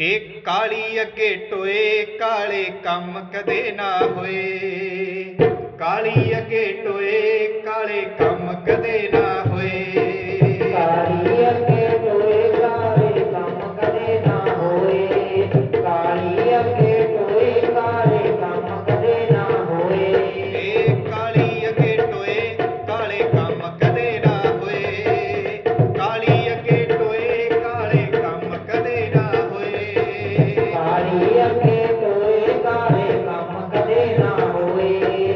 ਇਹ ਕਾਲੀ ਅੱਗੇ ਟੋਏ, ਕਾਲੇ ਕੰਮ ਕਦੇ ਨਾ ਹੋਏ। ਕਾਲੀ ਅੱਗੇ ਟੋਏ, ਕਾਲੇ ਕੰਮ ਕਦੇ ਨਾ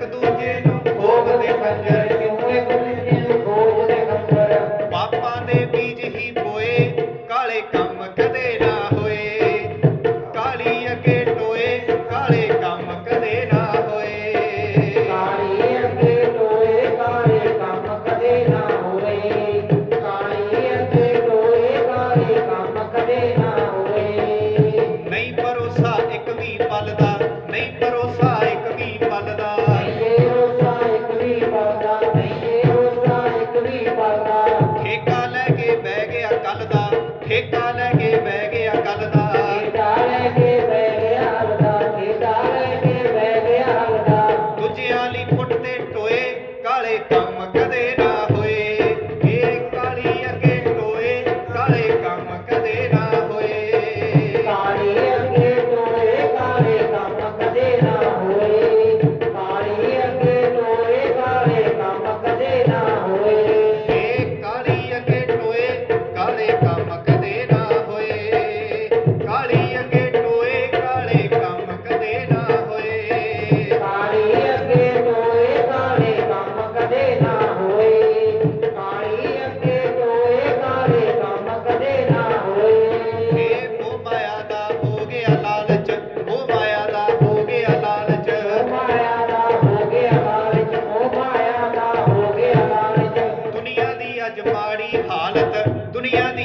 ਇੱਕ ਦੂਜੇ ਨੂੰ ਖੋਗਦੇ ਖੰਜਰ ਇੱਕ ਦੂਜੇ ਨੂੰ ਖੋਗਦੇ ਖੰਜਰ ਪਾਪਾਂ ਦੇ ਬੀਜ ਹੀ ਪੋਏ, ਕਾਲੇ ਕੰਮ ਕਦੇ ਨਾ ਹੋਏ। ਕਾਲੀ ਅਕੇ ਟੋਏ, ਕਾਲੇ ਕੰਮ ਚੱਲਦਾ ਠੇਕਾ துணியாது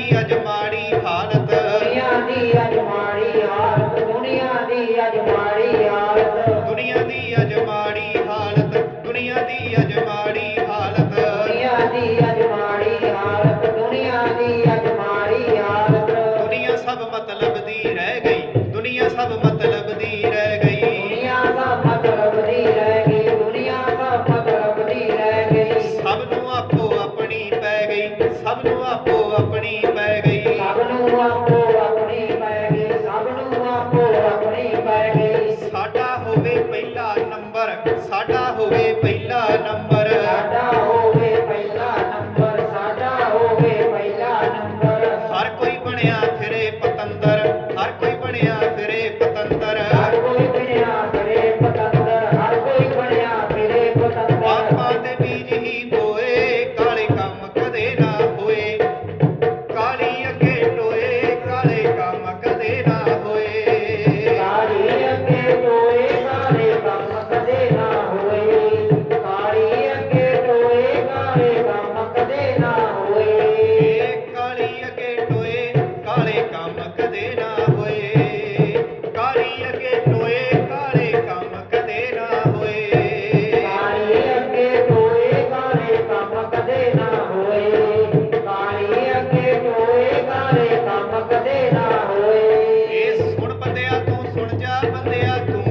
sea tu